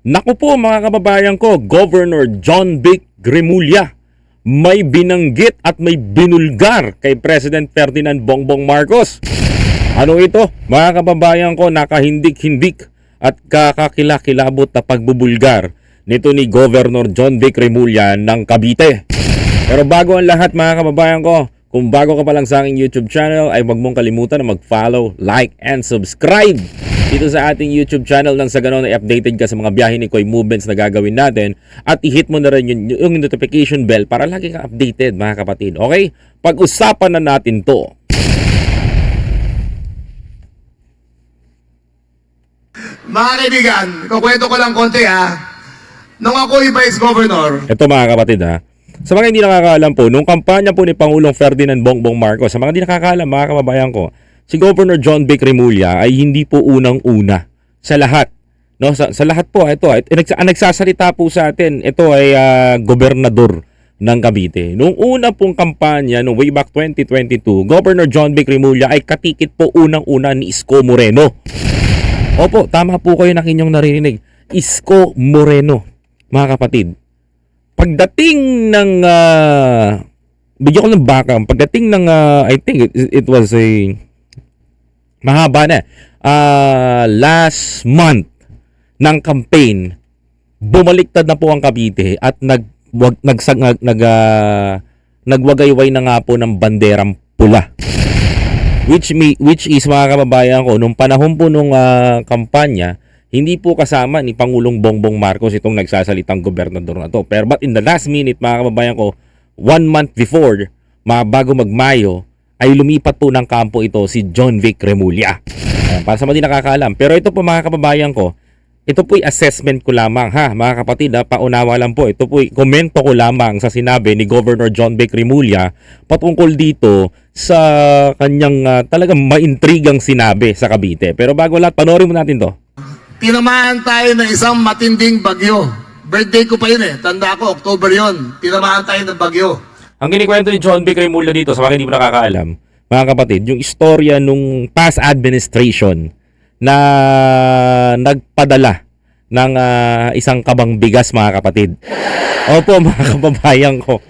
Naku po mga kababayan ko, Governor John Vic Grimulya may binanggit at may binulgar kay President Ferdinand Bongbong Marcos. Ano ito? Mga kababayan ko, nakahindik-hindik at kakakilakilabot na pagbubulgar nito ni Governor John Vic Remulla ng Cavite. Pero bago ang lahat mga kababayan ko, kung bago ka pa lang sa aking YouTube channel ay huwag mong kalimutan na mag-follow, like, and subscribe dito sa ating YouTube channel nang sa ganon ay updated ka sa mga biyahe ni Koy movements na gagawin natin at i-hit mo na rin yung, yung notification bell para lagi kang updated mga kapatid. Okay? Pag-usapan na natin to. Mga kaibigan, kukwento ko lang konti ha. Nung ako yung Vice Governor, Ito mga kapatid ha. Sa mga hindi nakakaalam po, nung kampanya po ni Pangulong Ferdinand Bongbong Marcos, sa mga hindi nakakaalam mga kababayan ko, si Governor John Vic Remulla ay hindi po unang-una sa lahat. No, sa, sa lahat po, ito, ito ang nagsasalita po sa atin, ito ay ah, gobernador ng Cavite. Nung una pong kampanya, no way back 2022, Governor John Vic Remulla ay katikit po unang-una ni Isko Moreno. Opo, tama po kayo na inyong naririnig. Isko Moreno, mga kapatid. Pagdating ng ah, bigyan ko ng backup. Pagdating ng ah, I think it, it was a mahaba na. Ah, last month ng campaign, bumaliktad na po ang Cavite at nag wag, nagsag, nag, nag, ah, nagwagayway na nga po ng banderang pula. Which me, which is mga kababayan ko, nung panahon po nung ah, kampanya, hindi po kasama ni Pangulong Bongbong Marcos itong nagsasalitang gobernador na to. Pero but in the last minute, mga kababayan ko, one month before, mga bago magmayo, ay lumipat po ng kampo ito si John Vic Remulla. Ayan, para sa mga di nakakaalam. Pero ito po mga kababayan ko, ito po'y assessment ko lamang ha, mga kapatid ha, paunawa lang po. Ito po'y komento ko lamang sa sinabi ni Governor John Vic Remulla patungkol dito sa kanyang ah, talagang maintrigang sinabi sa Cavite. Pero bago lahat, panoorin mo natin to. tinamaan tayo ng isang matinding bagyo. Birthday ko pa yun eh. Tanda ko, October yon. Tinamaan tayo ng bagyo. Ang kinikwento ni John Vic Remulla dito, sa mga hindi mo nakakaalam, mga kapatid, yung istorya nung past administration na nagpadala ng ah, isang kabang bigas, mga kapatid. Opo, mga kababayan ko.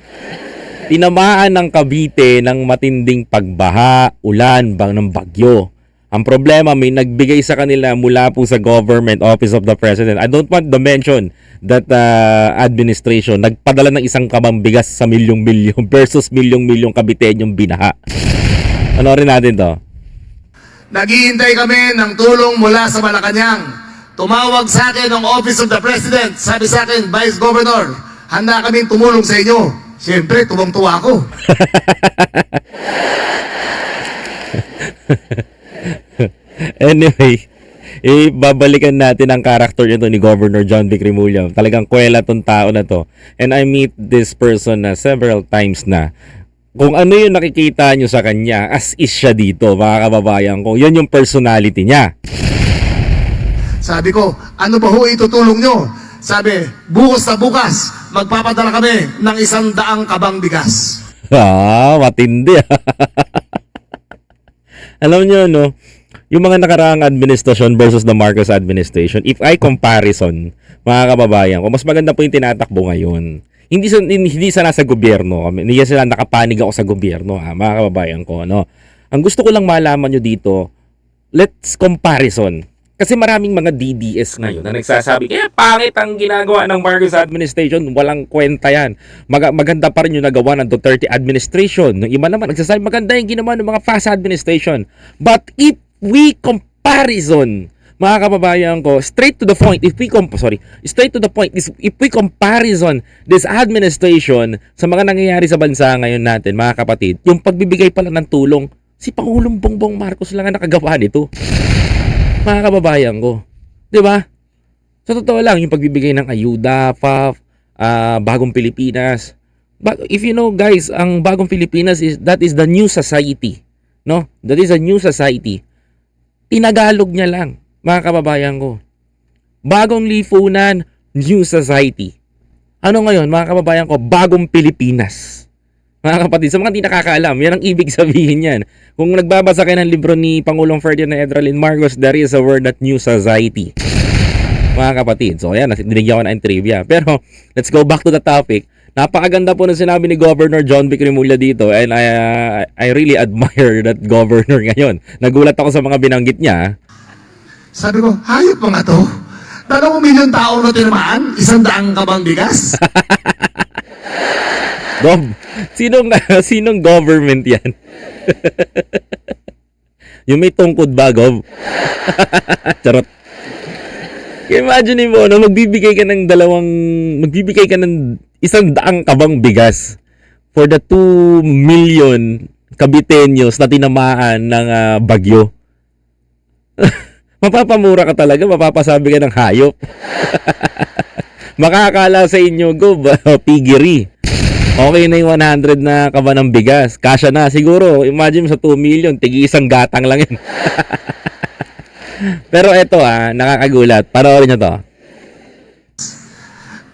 Tinamaan ng Cavite ng matinding pagbaha, ulan, bang ng bagyo. Ang problema, may nagbigay sa kanila mula po sa Government Office of the President. I don't want to mention that uh, administration nagpadala ng isang kabang bigas sa milyong-milyong versus milyong-milyong Caviteñong binaha. Ano rin natin to? Naghihintay kami ng tulong mula sa Malacanang. Tumawag sa akin ng Office of the President. Sabi sa akin, Vice Governor, handa kaming tumulong sa inyo. Siyempre, tuwang-tuwa ako. Anyway, eh, babalikan natin ang character nito ni Governor John Vic Remulla. Talagang kwela tong tao na to. And I meet this person na several times na. Kung ano yung nakikita nyo sa kanya, as is siya dito, mga kababayan ko. Yun yung personality niya. Sabi ko, ano ba ho itutulong nyo? Sabi, bukas na bukas, magpapadala kami ng isang daang kabang bigas. Ah, matindi. Alam nyo, no? Yung mga nakaraang administration versus the Marcos administration, if I comparison, mga kababayan ko, mas maganda po yung tinatakbo ngayon. Hindi sa, hindi sa nasa gobyerno, hindi sila nakapanig ako sa gobyerno, ha, mga kababayan ko, no? Ang gusto ko lang malaman nyo dito, let's comparison. Kasi maraming mga DDS ngayon na nagsasabi, eh, pangit ang ginagawa ng Marcos administration. Walang kwenta yan. Mag- maganda pa rin yung nagawa ng Duterte administration. Yung iba naman, nagsasabi, maganda yung ginawa ng mga fast administration. But if we comparison, mga kababayan ko, straight to the point, if we comp sorry, straight to the point is if we comparison this administration sa mga nangyayari sa bansa ngayon natin, mga kapatid, yung pagbibigay pala ng tulong, si Pangulong Bongbong Marcos lang ang nakagawa nito mga kababayan ko. 'Di ba? Sa totoo lang, yung pagbibigay ng ayuda, pa bagong Pilipinas. If you know guys, ang bagong Pilipinas is that is the new society. No? That is a new society. Tinagalog niya lang, mga kababayan ko. Bagong lipunan, new society. Ano ngayon, mga kababayan ko, bagong Pilipinas. Mga kapatid, sa mga hindi nakakaalam, yan ang ibig sabihin yan. Kung nagbabasa kayo ng libro ni Pangulong Ferdinand Edralin Marcos, there is a word that new society. mga kapatid. So ayan, binigyan ko na ng trivia. Pero let's go back to the topic. Napakaganda po ng sinabi ni Governor John Vic Remulla dito and I, uh, I really admire that governor ngayon. Nagulat ako sa mga binanggit niya. Sabi ko, hayop mga to. Dalawang milyon tao na tinamaan, isang daang kabang bigas. Gov, sinong, sinong government yan? yung may tungkod ba, Gov? Charot. Imagine mo, no, magbibigay ka ng dalawang, magbibigay ka ng isang daang kabang bigas for the 2 million kabitenyos na tinamaan ng ah, bagyo. Mapapamura ka talaga, mapapasabi ka ng hayop. Makakala sa inyo, Gov, piggery. Okay na yung 100 na kaba ng bigas. Kasya na. Siguro, imagine sa 2 million, tigi isang gatang lang yun. Pero eto ah, nakakagulat. Panoorin nyo to.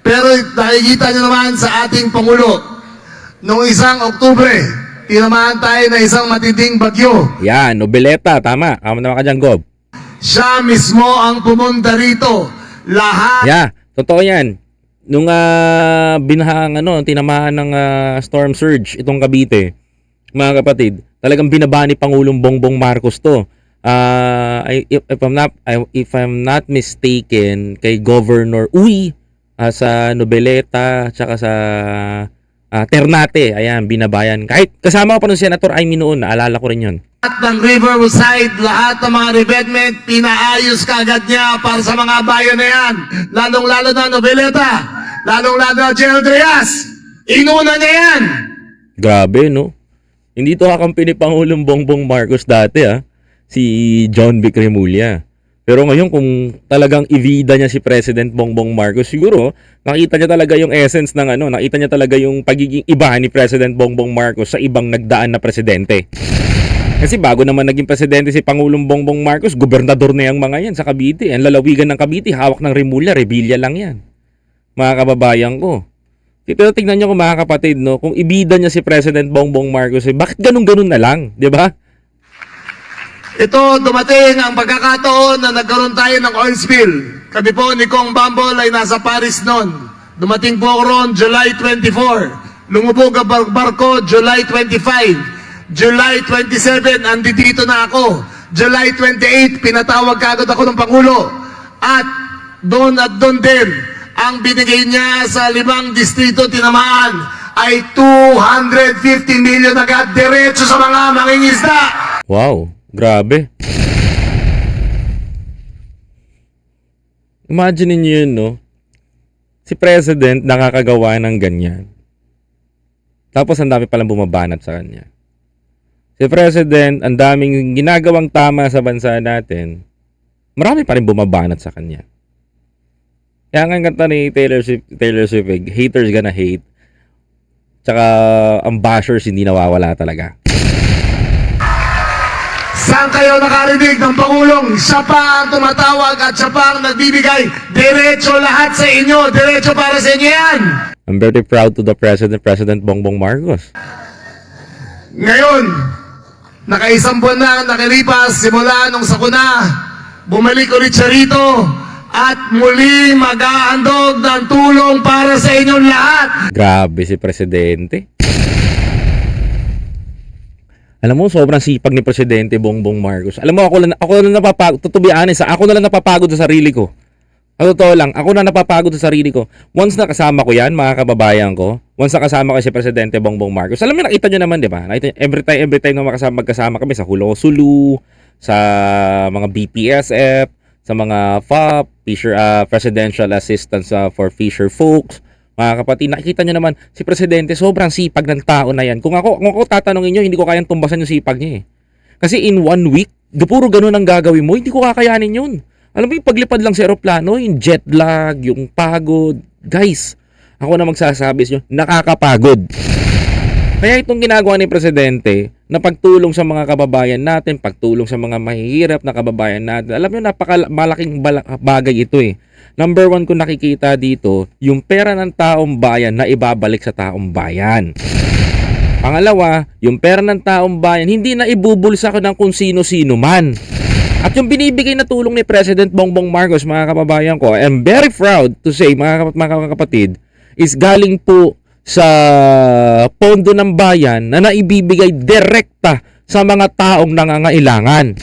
Pero nakikita nyo naman sa ating Pangulo, noong isang Oktubre, tinamaan tayo na isang matinding bagyo. Yan, Nobeleta. Tama. Kama naman ka dyan, Gob. Siya mismo ang pumunta rito. Lahat Yeah, totoo yan. Nung ah, binahang ano, tinamaan ng ah, storm surge itong Cavite, mga kapatid, talagang binaba ni Pangulong Bongbong Marcos to. Ah, I- if, if I'm not I- if I'm not mistaken, kay Governor Uy ah, sa Nobeleta tsaka sa ah, Ternate, ayan, binabayan. Kahit kasama ko pa ng Senator Amy noon, naalala ko rin 'yon. ng Riverside, lahat ng mga revetment, pinaayos kagad niya para sa mga bayan na yan. Lalong-lalo na Noveleta, lalong-lalo na General Trias. Inuna niya yan. Grabe, no? Hindi to kakampi ni Pangulong Bongbong Marcos dati, ah. Si John Vic Remulla. Pero ngayon, kung talagang ivida niya si President Bongbong Marcos, siguro, nakita niya talaga yung essence ng ano, nakita niya talaga yung pagiging iba ni President Bongbong Marcos sa ibang nagdaan na presidente. Kasi bago naman naging presidente si Pangulong Bongbong Marcos, gobernador na yung mga yan sa Cavite. Ang lalawigan ng Cavite, hawak ng Remulla, Revilla lang yan. Mga kababayan ko. Pero tignan nyo kung mga kapatid, no, kung ibida niya si President Bongbong Marcos, eh, bakit ganun-ganun na lang, ba? Ito, dumating ang pagkakataon na nagkaroon tayo ng oil spill. Kami po ni Kong Bambol ay nasa Paris noon. Dumating po roon July 24. Lumubog ang bar- barko July 25. July 27, andito na ako. July 28, pinatawag kagad ako ng Pangulo. At doon at doon din, ang binigay niya sa limang distrito tinamaan ay 250 million agad diretso sa mga mangingisda. Wow, grabe. Imagine niyo yun, no? Si President nakakagawa ng ganyan. Tapos ang dami palang bumabanat sa kanya. Si President, ang daming ginagawang tama sa bansa natin, marami pa rin bumabanat sa kanya. Kaya nga kanta ni Taylor Swift, Taylor Swift, haters gonna hate. Tsaka ang bashers hindi nawawala talaga. Saan kayo nakarinig ng Pangulong? Siya pa ang tumatawag at siya pa ang nagbibigay. Diretso lahat sa inyo. Diretso para sa inyo yan. I'm very proud to the President, President Bongbong Marcos. Ngayon, nakaisang buwan na ang nakalipas simula nung sakuna. Bumalik ulit siya rito at muli mag-aandog ng tulong para sa inyong lahat. Grabe si Presidente. Alam mo, sobrang sipag ni Presidente Bongbong Marcos. Alam mo, ako lang, ako lang napapagod. To be honest, ako na lang napapagod sa sarili ko. Ang totoo lang, ako na napapagod sa sarili ko. Once na kasama ko yan, mga kababayan ko, once na kasama ko si Presidente Bongbong Marcos, alam mo, nakita nyo naman, di ba? Nakita, every time, every time na makasama, magkasama kami sa Hulo Sulu, sa mga BPSF, sa mga FAP, Fisher, ah, Presidential Assistance ah, for Fisher Folks, mga kapatid, nakikita nyo naman, si Presidente, sobrang sipag ng tao na yan. Kung ako, kung ako tatanungin nyo, hindi ko kayang tumbasan yung sipag niya eh. Kasi in one week, puro ganun ang gagawin mo, hindi ko kakayanin yun. Alam mo yung paglipad lang sa aeroplano, yung jet lag, yung pagod. Guys, ako na magsasabi sa inyo, nakakapagod. Kaya itong ginagawa ni Presidente na pagtulong sa mga kababayan natin, pagtulong sa mga mahihirap na kababayan natin, alam nyo, napakalaking bagay ito eh. Number one kung nakikita dito, yung pera ng taong bayan na ibabalik sa taong bayan. Pangalawa, yung pera ng taong bayan, hindi na ibubulsa ko ng kung sino-sino man. At yung binibigay na tulong ni President Bongbong Marcos, mga kababayan ko, I'm very proud to say, mga, mga kapatid, is galing po sa pondo ng bayan na naibibigay direkta sa mga taong nangangailangan.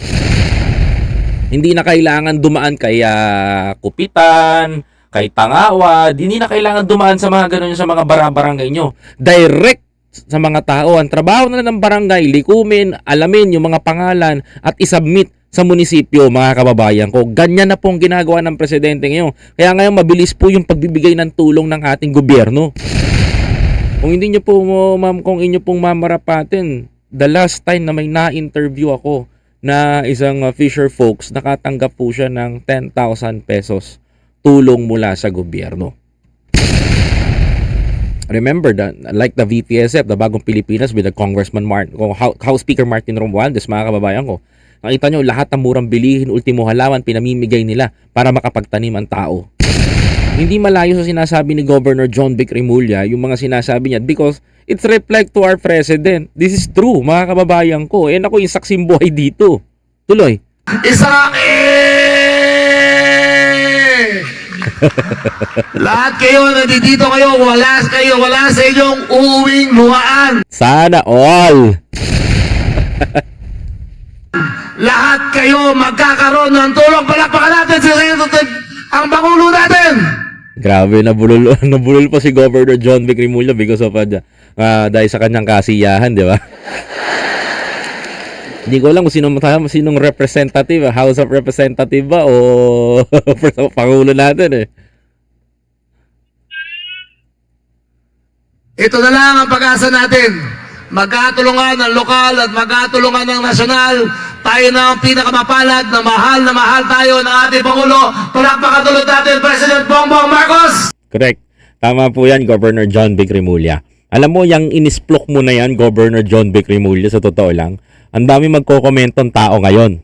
Hindi na kailangan dumaan kay ah, Kupitan, kay Tangawad, hindi na kailangan dumaan sa mga ganun sa mga barabarangay nyo. Direct sa mga tao. Ang trabaho na ng barangay, likumin, alamin yung mga pangalan at isubmit sa munisipyo, mga kababayan ko. Ganyan na pong ginagawa ng presidente ngayon. Kaya ngayon mabilis po yung pagbibigay ng tulong ng ating gobyerno. Kung hindi nyo po, ma'am, kung inyo pong mamarapatin, the last time na may na-interview ako na isang uh, Fisher folks, nakatanggap po siya ng 10,000 pesos tulong mula sa gobyerno. Remember that, like the VPSF, the Bagong Pilipinas with the Congressman Martin, House Speaker Martin Romualdez, mga kababayan ko, nakita nyo, lahat ng murang bilihin, ultimo halaman, pinamimigay nila para makapagtanim ang tao. Hindi malayo sa sinasabi ni Governor John Vic Remulla yung mga sinasabi niya because it's reflect to our president. This is true, mga kababayan ko. And ako yung saksim buhay dito. Tuloy. Eh! Lahat kayo, nandito kayo, wala kayo, wala sa inyong uuwing luhaan. Sana all. Lahat kayo magkakaroon ng tulong. Palakpakan natin si Senator ang Pangulo natin. Grabe, nabulol, nabulol pa si Governor John Vic Remulla because of uh, uh, dahil sa kanyang kasiyahan, di ba? Hindi ko alam kung sino sinong representative, ah, House of Representative ba o Pangulo natin eh. Ito na lang ang pag-asa natin. Magkatulungan ng lokal at magkatulungan ng nasyonal. Tayo na ang pinakamapalad na mahal na mahal tayo ng ating Pangulo. Palakpakan tulad natin, President Bongbong Marcos! Correct. Tama po yan, Governor John Vic. Alam mo, yung inisplok mo na yan, Governor John Vic sa totoo lang, ang dami magkokomentong tao ngayon.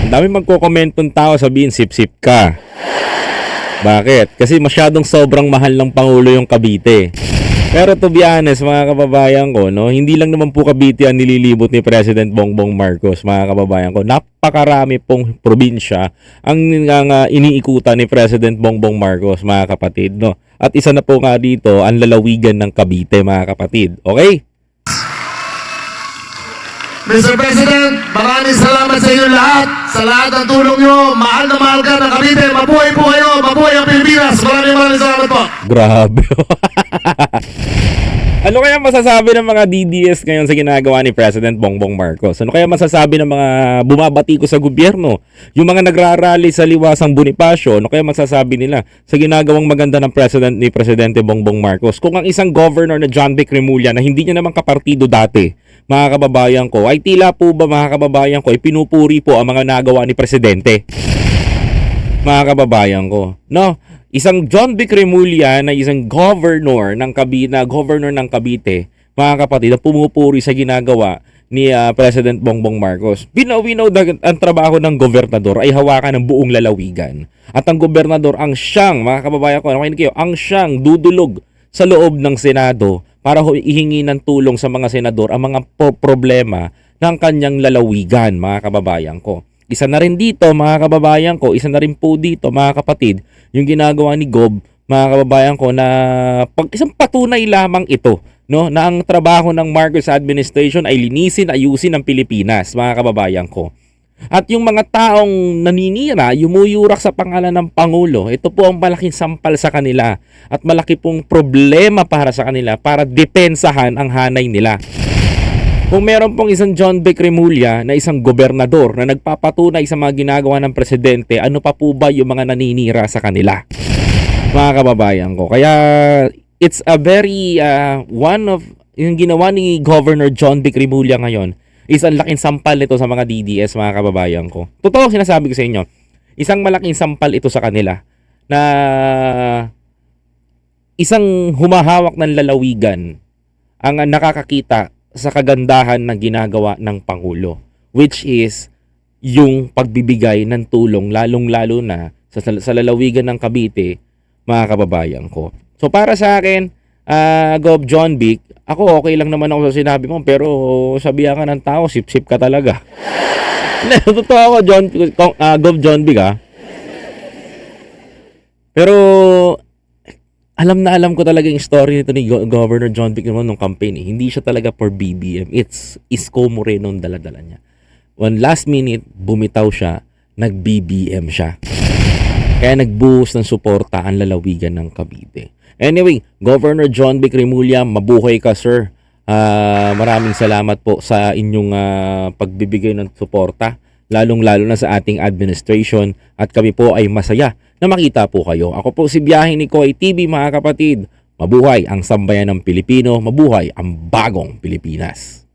Ang dami magkokomentong tao sabihin, sip-sip ka. Bakit? Kasi masyadong sobrang mahal ng Pangulo yung Cavite. Pero to be honest, mga kababayan ko, no, hindi lang naman po Cavite ang nililibot ni President Bongbong Marcos, mga kababayan ko. Napakarami pong probinsya ang nga iniikutan ni President Bongbong Marcos, mga kapatid, no. At isa na po nga dito ang lalawigan ng Cavite, mga kapatid. Okay? Mr. President, maraming salamat sa inyo lahat. Sa lahat ng tulong nyo, mahal na mahal ka ng Cavite. Mabuhay po kayo, mabuhay ang Pilipinas. Maraming maraming salamat po. Grabe. ano kaya masasabi ng mga DDS ngayon sa ginagawa ni President Bongbong Marcos? Ano kaya masasabi ng mga bumabati ko sa gobyerno? Yung mga nagrarally sa liwasang Bonifacio, ano kaya masasabi nila sa ginagawang maganda ng President ni Presidente Bongbong Marcos? Kung ang isang governor na John Vic Remulla na hindi niya naman kapartido dati, mga kababayan ko, ay tila po ba mga kababayan ko, ay pinupuri po ang mga nagawa ni Presidente? mga kababayan ko. No, isang John Vic Remulla na isang governor ng Cavite, na governor ng Cavite, mga kapatid, na pumupuri sa ginagawa ni ah, President Bongbong Marcos. Know that ang trabaho ng gobernador ay hawakan ng buong lalawigan. At ang gobernador ang siyang, mga kababayan ko, ano kayo, ang siyang dudulog sa loob ng Senado para ihingi ng tulong sa mga senador ang mga po- problema ng kanyang lalawigan, mga kababayan ko. Isa na rin dito, mga kababayan ko, isa na rin po dito, mga kapatid, yung ginagawa ni Gob, mga kababayan ko, na pag isang patunay lamang ito, no, na ang trabaho ng Marcos administration ay linisin, ayusin ang Pilipinas, mga kababayan ko. At yung mga taong naninira, yumuyurak sa pangalan ng Pangulo, ito po ang malaking sampal sa kanila at malaki pong problema para sa kanila para depensahan ang hanay nila. Kung meron pong isang John Vic Remulla na isang gobernador na nagpapatunay sa mga ginagawa ng presidente, ano pa po ba yung mga naninira sa kanila? Mga kababayan ko. Kaya it's a very uh, one of yung ginawa ni Governor John Vic Remulla ngayon is ang laking sampal ito sa mga DDS mga kababayan ko. Totoo sinasabi ko sa inyo. Isang malaking sampal ito sa kanila na isang humahawak ng lalawigan ang nakakakita sa kagandahan ng ginagawa ng Pangulo which is yung pagbibigay ng tulong lalong-lalo na sa, sa lalawigan ng Cavite mga kababayan ko. So para sa akin, ah Gov John Vic, ako okay lang naman ako sa sinabi mo pero sabihan ka ng tao, sip-sip ka talaga. Totoo ako, John, Kong- ah, Gov. John Big, ah. Pero, alam na alam ko talaga yung story nito ni Go- Governor John Vic naman nung campaign. Eh. Hindi siya talaga for BBM. It's Isko Moreno ang daladala niya. One last minute, bumitaw siya, nag-BBM siya. Kaya nagbuhos ng suporta ang lalawigan ng Cavite. Anyway, Governor John Vic Remulla, mabuhay ka sir. Ah, maraming salamat po sa inyong ah, pagbibigay ng suporta, lalong-lalo na sa ating administration at kami po ay masaya na makita po kayo. Ako po si Biyahe ni Koy TV mga kapatid. Mabuhay ang sambayan ng Pilipino, mabuhay ang bagong Pilipinas.